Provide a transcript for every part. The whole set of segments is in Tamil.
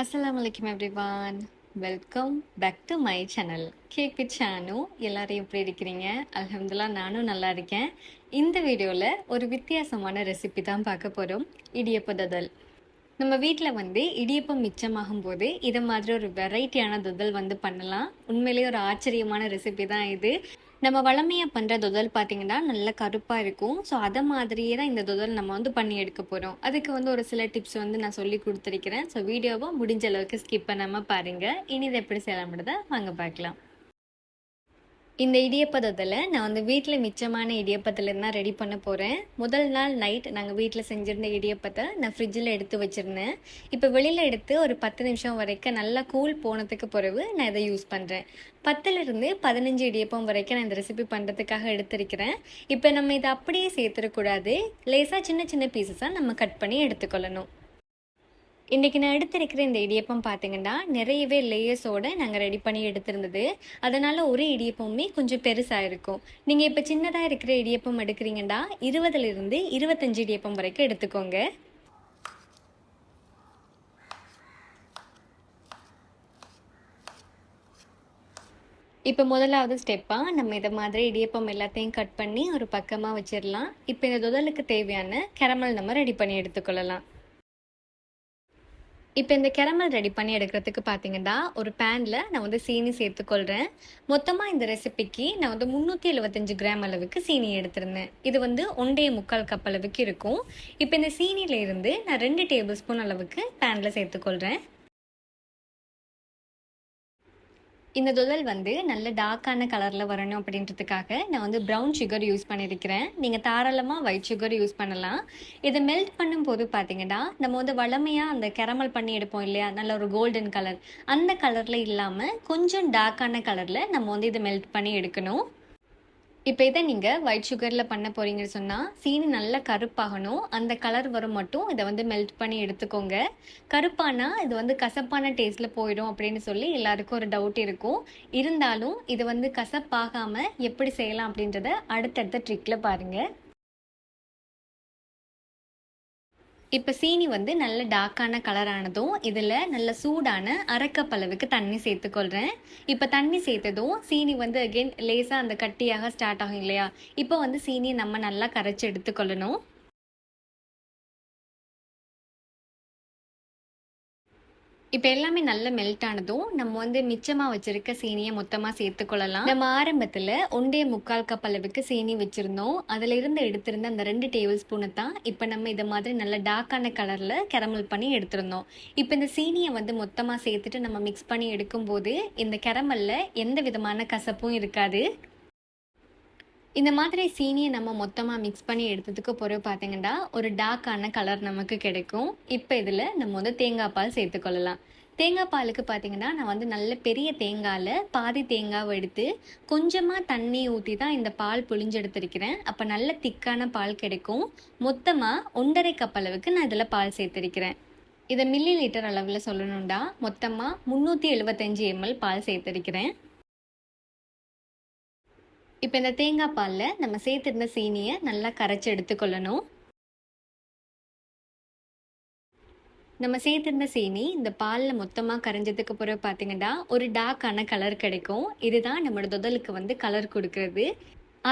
அஸ்லாம் வலைக்கம் everyone welcome back to my channel Cake with Shanu எல்லாரும் எப்படி இருக்கிறீங்க? அலமதுல்லா நானும் நல்லா இருக்கேன். இந்த வீடியோவில் ஒரு வித்தியாசமான ரெசிபி தான் பார்க்க போகிறோம் இடியப்ப ததல். நம்ம வீட்டில் வந்து இடியப்பம் மிச்சமாகும் போது இதை மாதிரி ஒரு வெரைட்டியான ததல் வந்து பண்ணலாம். உண்மையிலேயே ஒரு ஆச்சரியமான ரெசிபி தான் இது. நம்ம வளமையாக பண்ணுற துதல் பார்த்தீங்கன்னா நல்ல கருப்பாக இருக்கும். ஸோ அதை மாதிரியே தான் இந்த துதல் நம்ம வந்து பண்ணி எடுக்க போகிறோம் அதுக்கு வந்து ஒரு சில டிப்ஸ் வந்து நான் சொல்லி கொடுத்துருக்கிறேன். ஸோ வீடியோவை முடிஞ்ச அளவுக்கு ஸ்கிப் பண்ணாமல் பாருங்கள் இனி இதை எப்படி செய்யலாம்ன்றதை வாங்க பார்க்கலாம். இந்த இடியப்பதத்தில் நான் வந்து வீட்டில் மிச்சமான இடியப்பத்தில் தான் ரெடி பண்ண போகிறேன் முதல் நாள் நைட் நாங்கள் வீட்டில் செஞ்சுருந்த இடியப்பத்தை நான் ஃப்ரிட்ஜில் எடுத்து வச்சுருந்தேன். இப்போ வெளியில் எடுத்து ஒரு பத்து நிமிஷம் வரைக்கும் நல்லா கூல் போனதுக்கு பிறகு நான் இதை யூஸ் பண்ணுறேன் பத்துலேருந்து பதினஞ்சு இடியப்பம் வரைக்கும் நான் இந்த ரெசிபி பண்ணுறதுக்காக எடுத்திருக்கிறேன். இப்போ நம்ம இதை அப்படியே சேர்த்துடக்கூடாது லேசாக சின்ன சின்ன பீசஸாக நம்ம கட் பண்ணி எடுத்துக்கொள்ளணும். இன்றைக்கி நான் எடுத்திருக்கிற இந்த இடியப்பம் பார்த்தீங்கன்னா நிறையவே லேயர்ஸோடு நாங்கள் ரெடி பண்ணி எடுத்திருந்தது. அதனால் ஒரு இடியப்பமுமே கொஞ்சம் பெருசாக இருக்கும். நீங்கள் இப்போ சின்னதாக இருக்கிற இடியப்பம் எடுக்கிறீங்கன்னா இருபதுலேருந்து இருபத்தஞ்சு இடியப்பம் வரைக்கும் எடுத்துக்கோங்க. இப்போ முதலாவது ஸ்டெப்பாக நம்ம இதை மாதிரி இடியப்பம் எல்லாத்தையும் கட் பண்ணி ஒரு பக்கமாக வச்சிடலாம் இப்போ இந்த துதலுக்கு தேவையான கெரமல் நம்ம ரெடி பண்ணி எடுத்துக்கொள்ளலாம். இப்போ இந்த கெரமல் ரெடி பண்ணி எடுக்கிறதுக்கு பார்த்தீங்கன்னா ஒரு பேனில் நான் வந்து சீனி சேர்த்துக்கொள்கிறேன் மொத்தமாக இந்த ரெசிபிக்கு நான் வந்து முந்நூற்றி எழுபத்தஞ்சு கிராம் அளவுக்கு சீனி எடுத்திருந்தேன். இது வந்து ஒன்றே முக்கால் கப் அளவுக்கு இருக்கும். இப்போ இந்த சீனியில இருந்து நான் ரெண்டு டேபிள் ஸ்பூன் அளவுக்கு பேனில் சேர்த்துக்கொள்கிறேன் இந்த துதல் வந்து நல்ல டார்க்கான கலரில் வரணும் அப்படின்றதுக்காக நான் வந்து ப்ரௌன் சுகர் யூஸ் பண்ணியிருக்கிறேன். நீங்கள் தாராளமாக ஒயிட் சுகர் யூஸ் பண்ணலாம். இதை மெல்ட் பண்ணும்போது பார்த்தீங்கன்னா நம்ம வந்து வளமையாக அந்த கெரமல் பண்ணி எடுப்போம் இல்லையா? நல்ல ஒரு கோல்டன் கலர் அந்த கலரில் இல்லாமல் கொஞ்சம் டார்க்கான கலரில் நம்ம வந்து இதை மெல்ட் பண்ணி எடுக்கணும். இப்போ இதை நீங்கள் ஒயிட் சுகரில் பண்ண போகிறீங்கன்னு சொன்னால் சீனி நல்லா கருப்பாகணும். அந்த கலர் வரும் மட்டும் இதை வந்து மெல்ட் பண்ணி எடுத்துக்கோங்க. கருப்பானா இது வந்து கசப்பான டேஸ்ட்டில் போயிடும் அப்படின்னு சொல்லி எல்லாருக்கும் ஒரு டவுட் இருக்கும். இருந்தாலும் இது வந்து கசப்பாகாமல் எப்படி செய்யலாம் அப்படின்றத அடுத்தடுத்த ட்ரிக்கில் பாருங்கள் இப்போ சீனி வந்து நல்ல டார்க்கான கலரானதும் இதில் நல்ல சூடான அரக்கப்பளவுக்கு தண்ணி சேர்த்துக்கொள்கிறேன் இப்போ தண்ணி சேர்த்ததும் சீனி வந்து அகெயின் லேசாக அந்த கட்டியாக ஸ்டார்ட் ஆகும் இல்லையா? இப்போ வந்து சீனியை நம்ம நல்லா கரைச்சி எடுத்துக்கொள்ளணும். இப்போ எல்லாமே நல்ல மெல்ட் ஆனதும் நம்ம வந்து மிச்சமாக வச்சிருக்க சீனியை மொத்தமாக சேர்த்துக்கொள்ளலாம். நம்ம ஆரம்பத்தில் ஒன்றே முக்கால் கப் அளவுக்கு சீனி வச்சுருந்தோம். அதில் இருந்து எடுத்திருந்த அந்த ரெண்டு டேபிள் ஸ்பூனை தான் இப்போ நம்ம இதை மாதிரி நல்ல டார்க்கான கலரில் கெரமல் பண்ணி எடுத்திருந்தோம். இப்போ இந்த சீனியை வந்து மொத்தமாக சேர்த்துட்டு நம்ம மிக்ஸ் பண்ணி எடுக்கும்போது இந்த கெரமலில் எந்த விதமான கசப்பும் இருக்காது. இந்த மாதிரி சீனியை நம்ம மொத்தமாக மிக்ஸ் பண்ணி எடுத்ததுக்கு பிறகு பார்த்தீங்கன்னா ஒரு டார்க்கான கலர் நமக்கு கிடைக்கும். இப்போ இதில் நம்ம வந்து தேங்காய் பால் சேர்த்துக்கொள்ளலாம் தேங்காய் பாலுக்கு பார்த்தீங்கன்னா நான் வந்து நல்ல பெரிய தேங்காயில் பாதி தேங்காவை எடுத்து கொஞ்சமாக தண்ணி ஊற்றி தான் இந்த பால் புளிஞ்செடுத்திருக்கிறேன் அப்போ நல்ல திக்கான பால் கிடைக்கும். மொத்தமாக ஒன்றரை கப் அளவுக்கு நான் இதில் பால் சேர்த்துருக்கிறேன். இதை மில்லி லிட்டர் அளவில் சொல்லணுண்டா மொத்தமாக முந்நூற்றி எழுபத்தஞ்சு எம்எல் பால் சேர்த்துருக்கிறேன். இப்போ இந்த தேங்காய் பாலில் நம்ம சேர்த்துருந்த சீனியை நல்லா கரைச்சி எடுத்துக்கொள்ளணும். நம்ம சேர்த்துருந்த சீனி இந்த பாலில் மொத்தமாக கரைஞ்சதுக்கு பிறகு பார்த்தீங்கன்னா ஒரு டார்க்கான கலர் கிடைக்கும். இதுதான் நம்மளோட தொதலுக்கு வந்து கலர் கொடுக்கறது.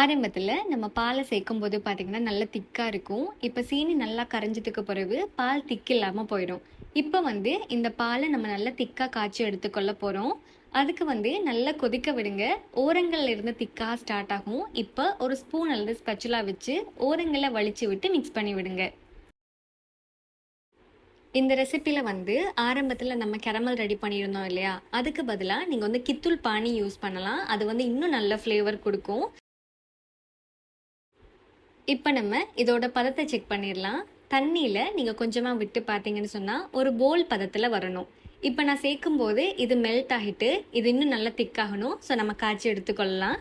ஆரம்பத்தில் நம்ம பாலை சேர்க்கும் போது பார்த்திங்கன்னா நல்லா திக்காக இருக்கும். இப்போ சீனி நல்லா கரைஞ்சதுக்கு பிறகு பால் திக்கு இல்லாமல் போயிடும். இப்போ வந்து இந்த பாலை நம்ம நல்லா திக்காக காய்ச்சி எடுத்துக்கொள்ள போகிறோம் அதுக்கு வந்து நல்லா கொதிக்க விடுங்க. ஓரங்கள்ல இருந்து திக்காக ஸ்டார்ட் ஆகும். இப்போ ஒரு ஸ்பூன் அல்லது ஸ்பெச்சுலா வச்சு ஓரங்களை வலிச்சு விட்டு மிக்ஸ் பண்ணி விடுங்க. இந்த ரெசிப்பியில் வந்து ஆரம்பத்தில் நம்ம கெரமல் ரெடி பண்ணியிருந்தோம் இல்லையா? அதுக்கு பதிலாக நீங்கள் வந்து கித்துள் பானி யூஸ் பண்ணலாம். அது வந்து இன்னும் நல்ல ஃப்ளேவர் கொடுக்கும். இப்போ நம்ம இதோட பதத்தை செக் பண்ணிடலாம். தண்ணியில் நீங்கள் கொஞ்சமாக விட்டு பார்த்தீங்கன்னு சொன்னால் ஒரு போல் பதத்தில் வரணும். இப்போ நான் சேர்க்கும் போது இது மெல்ட் ஆகிட்டு இது இன்னும் நல்லா திக்காகணும் ஸோ நம்ம காய்ச்சி எடுத்துக்கொள்ளலாம்.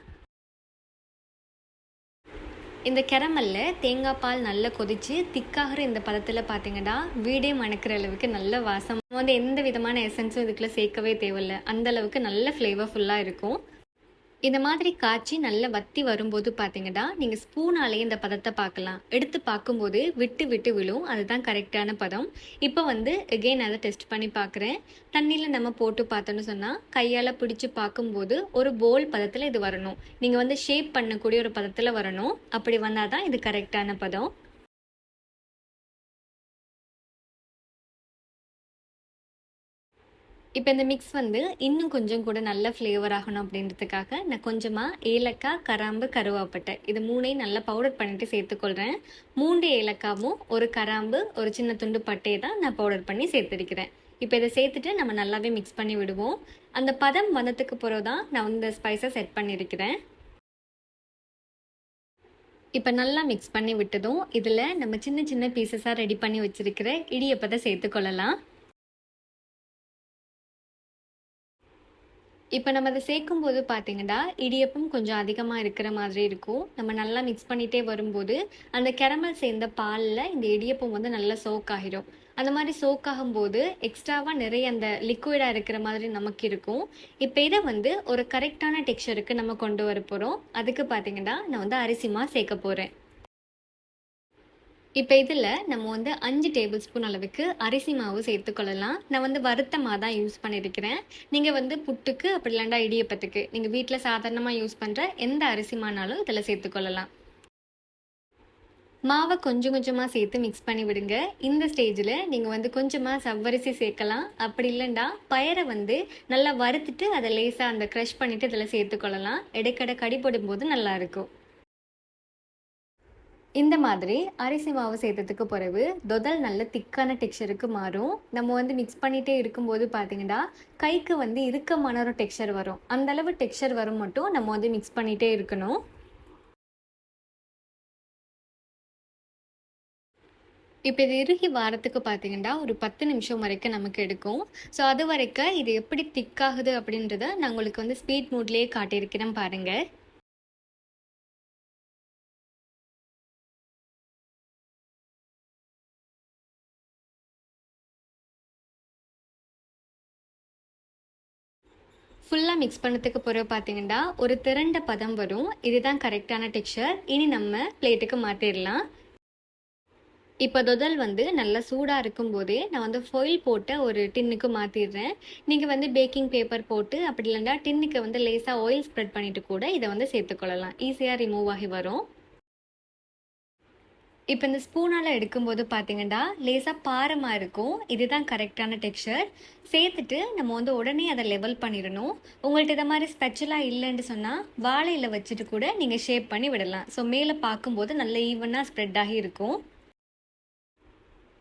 இந்த கெரமல்ல தேங்காய் பால் நல்லா கொதிச்சு திக்காகிற இந்த பதத்தில் பார்த்தீங்கன்னா வீடே மணக்கிற அளவுக்கு நல்ல வாசம். வந்து எந்த விதமான எசன்ஸும் இதுக்குள்ளே சேர்க்கவே தேவையில்ல. அந்த அளவுக்கு நல்ல ஃப்ளேவர்ஃபுல்லாக இருக்கும். இந்த மாதிரி காய்ச்சி நல்லா வத்தி வரும்போது பார்த்தீங்கன்னா நீங்கள் ஸ்பூனாலேயே இந்த பதத்தை பார்க்கலாம். எடுத்து பார்க்கும்போது விட்டு விட்டு விழும். அதுதான் கரெக்டான பதம். இப்போ வந்து எகெயின் அதை டெஸ்ட் பண்ணி பார்க்குறேன் தண்ணியில் நம்ம போட்டு பார்த்தோன்னு சொன்னால் கையால் பிடிச்சி பார்க்கும்போது ஒரு போல் பதத்தில் இது வரணும். நீங்கள் வந்து ஷேப் பண்ணக்கூடிய ஒரு பதத்தில் வரணும். அப்படி வந்தால் தான் இது கரெக்டான பதம். இப்போ இந்த மிக்ஸ் வந்து இன்னும் கொஞ்சம் கூட நல்ல ஃப்ளேவர் ஆகணும் அப்படின்றதுக்காக நான் கொஞ்சமாக ஏலக்காய் கராம்பு கருவாப்பட்டை இது மூணையும் நல்லா பவுடர் பண்ணிட்டு சேர்த்துக்கொள்கிறேன் மூன்று ஏலக்காவும் ஒரு கராம்பு ஒரு சின்ன துண்டு பட்டையை தான் நான் பவுடர் பண்ணி சேர்த்துருக்கிறேன். இப்போ இதை சேர்த்துட்டு நம்ம நல்லாவே மிக்ஸ் பண்ணி விடுவோம். அந்த பதம் வந்ததுக்கு பிறகு தான் நான் வந்து இந்த ஸ்பைஸை செட் பண்ணியிருக்கிறேன் இப்போ நல்லா மிக்ஸ் பண்ணி விட்டதும் இதில் நம்ம சின்ன சின்ன பீசஸாக ரெடி பண்ணி வச்சுருக்கிற இடியப்பத்தை சேர்த்துக்கொள்ளலாம். இப்போ நம்ம அதை சேர்க்கும்போது பார்த்தீங்கன்னா இடியப்பம் கொஞ்சம் அதிகமாக இருக்கிற மாதிரி இருக்கும். நம்ம நல்லா மிக்ஸ் பண்ணிகிட்டே வரும்போது அந்த கெரமல் சேர்ந்த பாலில் இந்த இடியப்பம் வந்து நல்லா சோக் ஆகிடும் அந்த மாதிரி சோக் ஆகும்போது எக்ஸ்ட்ராவாக நிறைய அந்த லிக்விடாக இருக்கிற மாதிரி நமக்கு இருக்கும். இப்போ இதை வந்து ஒரு கரெக்டான டெக்ஸ்சருக்கு நம்ம கொண்டு வர போகிறோம் அதுக்கு பார்த்தீங்கன்னா நான் வந்து அரிசிமா சேர்க்க போகிறேன் இப்போ இதில் நம்ம வந்து அஞ்சு டேபிள் ஸ்பூன் அளவுக்கு அரிசி மாவு சேர்த்துக்கொள்ளலாம் நான் வந்து வறுத்த தான் யூஸ் பண்ணியிருக்கிறேன் நீங்கள் வந்து புட்டுக்கு அப்படி இல்லைண்டா இடியப்பத்துக்கு. நீங்கள் வீட்டில் சாதாரணமாக யூஸ் பண்ணுற எந்த அரிசி மானாலும் இதில் சேர்த்துக்கொள்ளலாம் மாவை கொஞ்சம் கொஞ்சமாக சேர்த்து மிக்ஸ் பண்ணி விடுங்க. இந்த ஸ்டேஜில் நீங்கள் வந்து கொஞ்சமாக சவ்வரிசி சேர்க்கலாம். அப்படி இல்லைண்டா பயரை வந்து நல்லா வறுத்துட்டு அதை லேசாக அந்த க்ரஷ் பண்ணிவிட்டு இதில் சேர்த்துக்கொள்ளலாம் இடைக்கடை கடி போடும்போது நல்லாயிருக்கும் இந்த மாதிரி அரிசி மாவு சேர்த்ததுக்கு பிறகு தொதல் நல்ல திக்கான டெக்ஸ்சருக்கு மாறும். நம்ம வந்து மிக்ஸ் பண்ணிகிட்டே இருக்கும்போது பார்த்தீங்கன்னா கைக்கு வந்து இறுக்கமான ஒரு டெக்ஸ்சர் வரும். அந்த அளவு டெக்ஸ்சர் வரும் மட்டும் நம்ம வந்து மிக்ஸ் பண்ணிகிட்டே இருக்கணும். இப்போ இது இறுகி வாரத்துக்கு பார்த்தீங்கன்னா ஒரு பத்து நிமிஷம் வரைக்கும் நமக்கு எடுக்கும். ஸோ அது வரைக்கும் இது எப்படி திக்காகுது அப்படின்றத நான் உங்களுக்கு வந்து ஸ்பீட் மூட்லேயே காட்டியிருக்கிறேன் பாருங்கள் ஃபுல்லாக மிக்ஸ் பண்ணதுக்கு பிறகு பார்த்தீங்கன்னா ஒரு திரண்ட பதம் வரும். இதுதான் கரெக்டான டெக்ஸ்சர் இனி நம்ம பிளேட்டுக்கு மாற்றிடலாம் இப்போ தொதல் வந்து நல்லா சூடாக இருக்கும்போதே நான் வந்து ஃபொயில் போட்டு ஒரு டின்னுக்கு மாற்றிடுறேன் நீங்கள் வந்து பேக்கிங் பேப்பர் போட்டு அப்படி இல்லைன்னா டின்னுக்கு வந்து லேசாக ஆயில் ஸ்ப்ரெட் பண்ணிவிட்டு கூட இதை வந்து சேர்த்துக்கொள்ளலாம். ஈஸியாக ரிமூவ் ஆகி வரும். இப்போ இந்த ஸ்பூனால் எடுக்கும்போது பார்த்தீங்கன்னா லேசாக பாரமாக இருக்கும். இதுதான் கரெக்டான டெக்ஸ்சர். சேர்த்துட்டு நம்ம வந்து உடனே அதை லெவல் பண்ணிடணும். உங்கள்கிட்ட இதை மாதிரி ஸ்பெஷலாக இல்லைன்னு சொன்னால் வாழையில் வச்சுட்டு கூட நீங்கள் ஷேப் பண்ணி விடலாம். ஸோ மேலே பார்க்கும்போது நல்ல ஈவனாக ஸ்ப்ரெட் ஆகி இருக்கும்.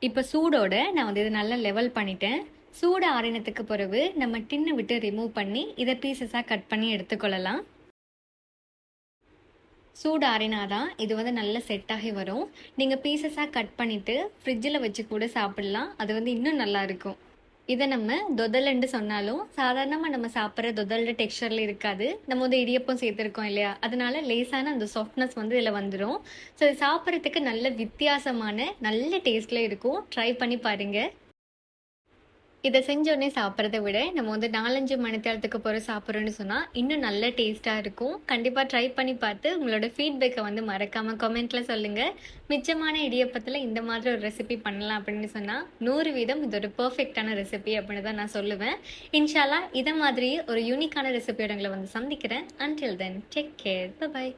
இப்போ சூடோட நான் வந்து இதை நல்லா லெவல் பண்ணிட்டேன். சூடு ஆறினத்துக்கு பிறகு நம்ம டின்னு விட்டு ரிமூவ் பண்ணி இதை பீசஸாக கட் பண்ணி எடுத்துக்கொள்ளலாம். சூடாறினாதான் இது வந்து நல்ல செட் ஆகி வரும் நீங்கள் பீசஸாக கட் பண்ணிவிட்டு ஃப்ரிட்ஜில் வச்சு கூட சாப்பிட்லாம். அது வந்து இன்னும் நல்லா இருக்கும். இதை நம்ம தொதல்ன்னு சொன்னாலும் சாதாரணமாக நம்ம சாப்பிட்ற தொதலோட டெக்ஸ்சரில் இருக்காது. நம்ம வந்து இடியப்பம் சேர்த்துருக்கோம் இல்லையா? அதனால லேசான அந்த சாஃப்ட்னஸ் வந்து இதில் வந்துடும் ஸோ இது சாப்பிட்றதுக்கு நல்ல வித்தியாசமான நல்ல டேஸ்ட்டில் இருக்கும். ட்ரை பண்ணி பாருங்கள் இதை செஞ்சோடனே சாப்பிட்றத விட நம்ம வந்து நாலஞ்சு மணி நேரத்துக்கு சாப்பிட்றோன்னு சொன்னால் இன்னும் நல்ல டேஸ்ட்டாக இருக்கும். கண்டிப்பாக ட்ரை பண்ணி பார்த்து உங்களோட ஃபீட்பேக்கை வந்து மறக்காமல் கமெண்ட்டில் சொல்லுங்கள் மிச்சமான இடியப்பத்தில் இந்த மாதிரி ஒரு ரெசிபி பண்ணலாம் அப்படின்னு சொன்னால் நூறு வீதம் இது ஒரு பர்ஃபெக்டான ரெசிபி அப்படின்னு தான் நான் சொல்லுவேன். இன்ஷாலா இதை மாதிரி ஒரு யூனிக்கான ரெசிபியோட உங்களை வந்து சந்திக்கிறேன். Until then take care bye